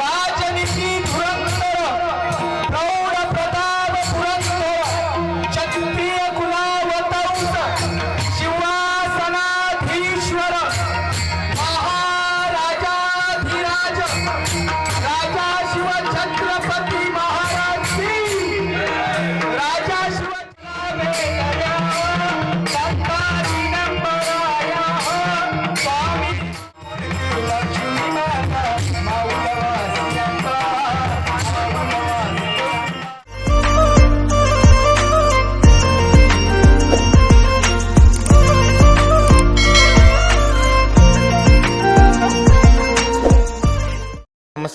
राजनीती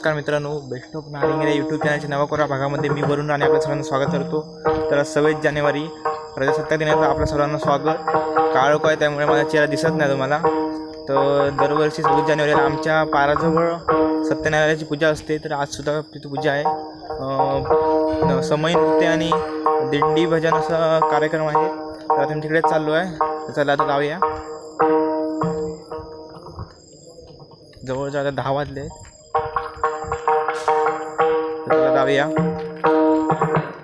नमस्कार मित्रांनो बेस्ट ऑफ नारिंग या यूट्यूब चॅनलच्या नवाकोरा भागामध्ये मी वरुण आणि आपल्या सर्वांना स्वागत करतो. तर आज सव्वीस जानेवारी प्रजासत्ताक दिनाचं आपल्या सर्वांना स्वागत. काळोख आहे त्यामुळे माझा चेहरा दिसत नाही तुम्हाला. तर दरवर्षी सव्वीस जानेवारीला आमच्या पाराजवळ सत्यनारायणाची पूजा असते तर आजसुद्धा तिथे पूजा आहे. समय नृत्य आणि दिंडी भजन असा कार्यक्रम आहे. तर आता मी तिकडेच चाललो आहे. चला आता जाऊया. जवळजवळ आता दहा वाजले. आहेत. तर चला जाऊया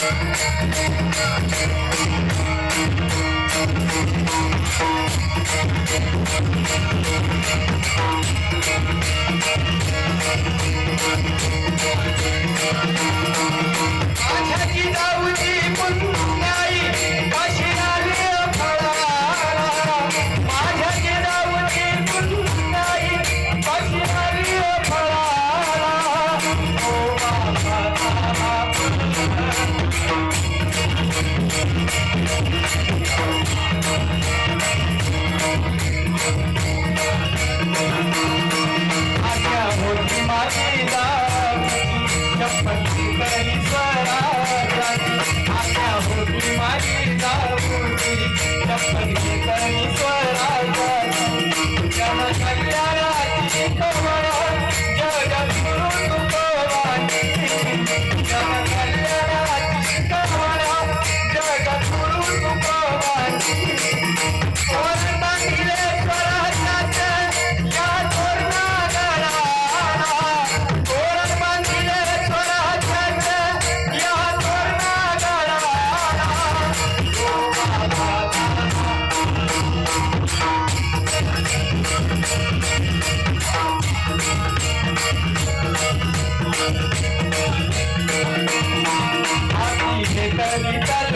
Thank you. Happy Happy